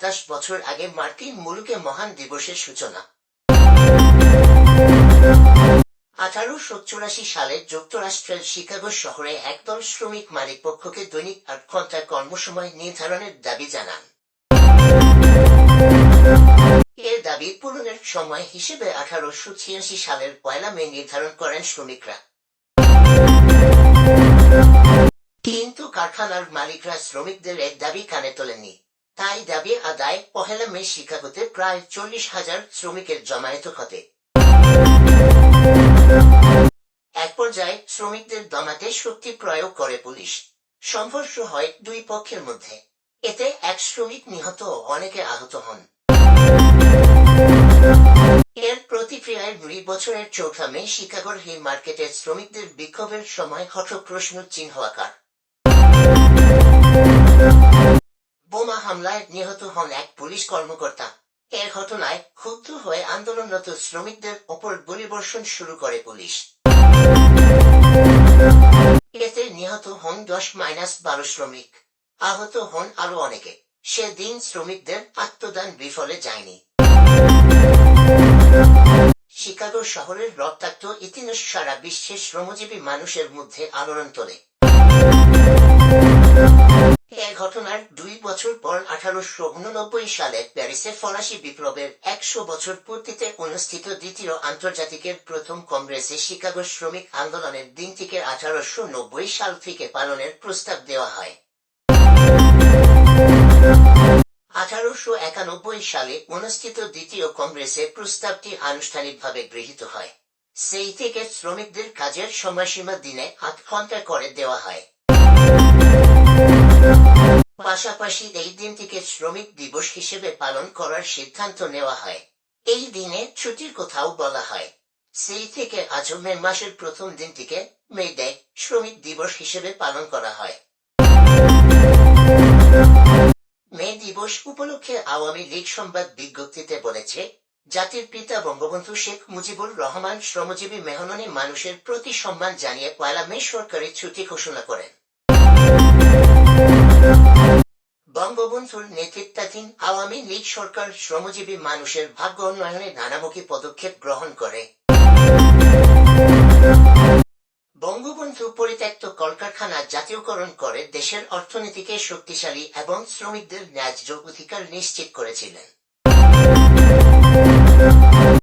সাতাশ বছর আগে মার্কিন মুলুকে মহান দিবসের সূচনা। আঠারোশো চুরাশি সালে যুক্তরাষ্ট্রের শিকাগো শহরে একদল শ্রমিক মালিক পক্ষকে দৈনিক আট ঘণ্টা কর্মসময় নির্ধারণের দাবি জানান। এর দাবি পূরণের সময় হিসেবে আঠারোশো ছিয়াশি সালের পয়লা মে নির্ধারণ করেন শ্রমিকরা। কিন্তু কারখানার মালিকরা শ্রমিকদের এক দাবি কানে তোলেনি তাই দাবি আদায় পহেলা মে শিকাগোতে প্রায় চল্লিশ হাজার শ্রমিকের জমায়েত ঘটে এক পর্যায়ে শ্রমিকদের দমাতে শক্তি প্রয়োগ করে পুলিশ। সংঘর্ষ হয় দুই পক্ষের মধ্যে। এতে এক শ্রমিক নিহত অনেকে আহত হন। এর প্রতিক্রিয়ায় দুই বছরের চৌঠা মে শিকাগোর হি মার্কেটের শ্রমিকদের বিক্ষোভের সময় হঠাৎ প্রশ্ন চিহ্ন আকার। হামলায় নিহত হন এক পুলিশ কর্মকর্তা। এর ঘটনায় ক্ষুব্ধ হয়ে আন্দোলনরত শ্রমিকদের ওপর গুলিবর্ষণ শুরু করে পুলিশ। এতে নিহত হন দশ মাইনাস বারো শ্রমিক। আহত হন আরও অনেকে। সেদিন শ্রমিকদের আত্মদান বিফলে যায়নি। শিকাগো শহরের রক্তাক্ত ইতিহাস সারা বিশ্বের শ্রমজীবী মানুষের মধ্যে আলোড়ন তোলে। এ ঘটনার দুই বছর পর আঠারোশো উননব্বই সালে প্যারিসে ফরাসি বিপ্লবের একশো বছর পূর্তিতে অনুষ্ঠিত দ্বিতীয় আন্তর্জাতিকের প্রথম কংগ্রেসে শিকাগো শ্রমিক আন্দোলনের দিনটিকে আঠারোশো নব্বই সাল থেকে পালনের প্রস্তাব দেওয়া হয়। আঠারোশো একানব্বই সালে অনুষ্ঠিত দ্বিতীয় কংগ্রেসে প্রস্তাবটি আনুষ্ঠানিকভাবে গৃহীত হয়। সেই থেকে শ্রমিকদের কাজের সময়সীমা দিনে আট ঘণ্টা করে দেওয়া হয়। পাশাপাশি এই দিনটিকে শ্রমিক দিবস হিসেবে পালন করার সিদ্ধান্ত নেওয়া হয়। এই দিনে ছুটির কোথাও বলা হয়। সেই থেকে আজও মে মাসের প্রথম দিনটিকে মে ডে শ্রমিক দিবস হিসেবে পালন করা হয়। মে দিবস উপলক্ষে আওয়ামী লীগ সংবাদ বিজ্ঞপ্তিতে বলেছে, জাতির পিতা বঙ্গবন্ধু শেখ মুজিবুর রহমান শ্রমজীবী মেহননী মানুষের প্রতি সম্মান জানিয়ে পয়লা মে সরকারি ছুটি ঘোষণা করেন। বঙ্গবন্ধুর নেতৃত্বাধীন আওয়ামী লীগ সরকার শ্রমজীবী মানুষের ভাগ্য উন্নয়নে নানামুখী পদক্ষেপ গ্রহণ করে। বঙ্গবন্ধু পরিত্যক্ত কলকারখানা জাতীয়করণ করে দেশের অর্থনীতিকে শক্তিশালী এবং শ্রমিকদের ন্যায্য অধিকার নিশ্চিত করেছিলেন।